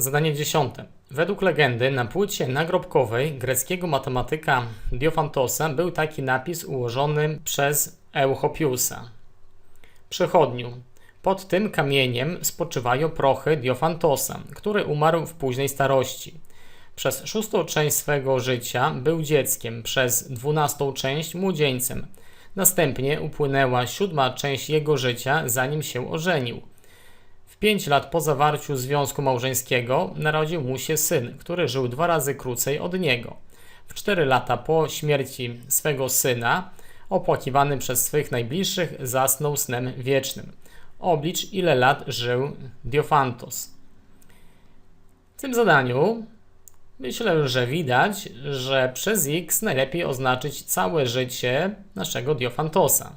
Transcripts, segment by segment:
Zadanie dziesiąte. Według legendy na płycie nagrobkowej greckiego matematyka Diofantosa był taki napis ułożony przez Euchopiusa. Przechodniu. Pod tym kamieniem spoczywają prochy Diofantosa, który umarł w późnej starości. Przez szóstą część swego życia był dzieckiem, przez dwunastą część młodzieńcem. Następnie upłynęła siódma część jego życia, zanim się ożenił. W pięć lat po zawarciu związku małżeńskiego narodził mu się syn, który żył dwa razy krócej od niego. W cztery lata po śmierci swego syna, opłakiwany przez swych najbliższych, zasnął snem wiecznym. Oblicz, ile lat żył Diofantos. W tym zadaniu myślę, że widać, że przez x najlepiej oznaczyć całe życie naszego Diofantosa.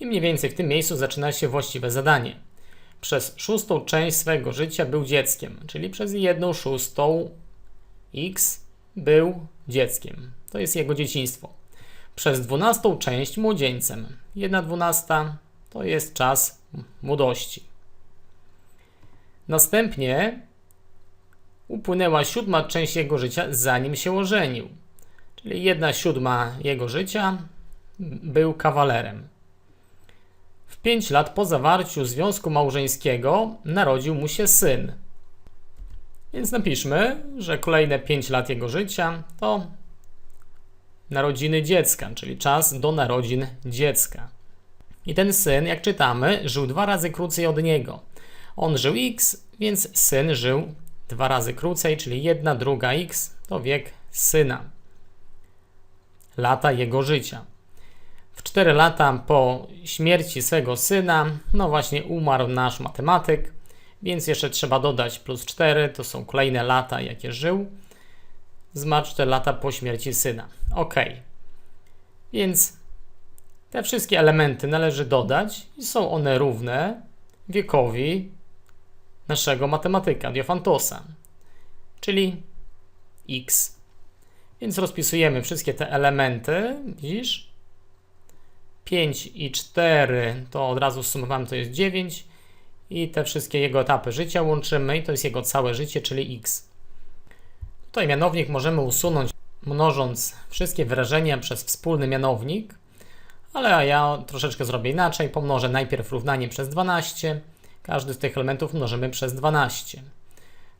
I mniej więcej w tym miejscu zaczyna się właściwe zadanie. Przez szóstą część swego życia był dzieckiem, czyli przez jedną szóstą x był dzieckiem. To jest jego dzieciństwo. Przez dwunastą część młodzieńcem. Jedna dwunasta to jest czas młodości. Następnie upłynęła siódma część jego życia, zanim się ożenił. Czyli jedna siódma jego życia był kawalerem. W pięć lat po zawarciu związku małżeńskiego narodził mu się syn. Więc napiszmy, że kolejne pięć lat jego życia to narodziny dziecka, czyli czas do narodzin dziecka. I ten syn, jak czytamy, żył dwa razy krócej od niego. On żył x, więc syn żył dwa razy krócej, czyli jedna druga x to wiek syna. Lata jego życia. W 4 lata po śmierci swego syna, no właśnie umarł nasz matematyk, więc jeszcze trzeba dodać plus 4, to są kolejne lata, jakie żył. Zmarł 4 lata po śmierci syna. Ok. Więc te wszystkie elementy należy dodać i są one równe wiekowi naszego matematyka, Diofantosa, czyli x. Więc rozpisujemy wszystkie te elementy, widzisz? 5 i 4 to od razu sumowamy, to jest 9 i te wszystkie jego etapy życia łączymy i to jest jego całe życie, czyli x. Tutaj mianownik możemy usunąć mnożąc wszystkie wyrażenia przez wspólny mianownik, ale ja troszeczkę zrobię inaczej. Pomnożę najpierw równanie przez 12. Każdy z tych elementów mnożymy przez 12.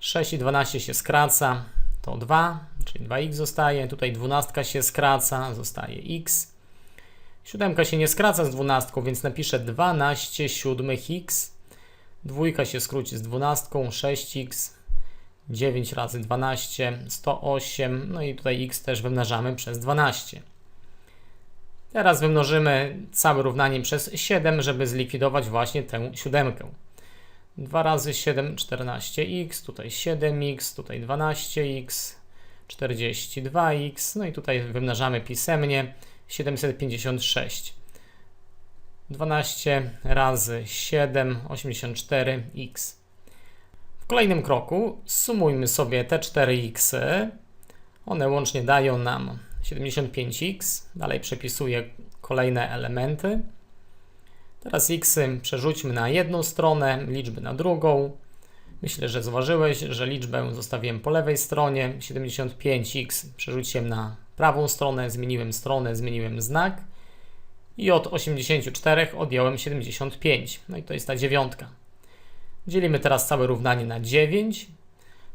6 i 12 się skraca, to 2, czyli 2x zostaje. Tutaj 12 się skraca, zostaje x. Siódemka się nie skraca z 12, więc napiszę 12 siódmych x. Dwójka się skróci z 12, 6x. 9 razy 12, 108. No i tutaj x też wymnażamy przez 12. Teraz wymnożymy całe równanie przez 7, żeby zlikwidować właśnie tę siódemkę. 2 razy 7, 14x, tutaj 7x, tutaj 12x, 42x, no i tutaj wymnażamy pisemnie 756. 12 razy 7, 84x. W kolejnym kroku sumujmy sobie te 4x. One łącznie dają nam 75x. Dalej przepisuję kolejne elementy. Teraz x przerzućmy na jedną stronę, liczby na drugą. Myślę, że zauważyłeś, że liczbę zostawiłem po lewej stronie. 75x przerzuciłem na prawą stronę, zmieniłem stronę, zmieniłem znak. I od 84 odjąłem 75. No i to jest ta dziewiątka. Dzielimy teraz całe równanie na 9.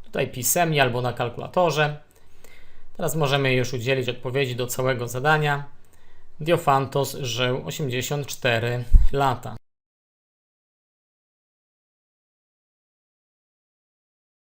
Tutaj pisemnie albo na kalkulatorze. Teraz możemy już udzielić odpowiedzi do całego zadania. Diofantos żył 84 lata.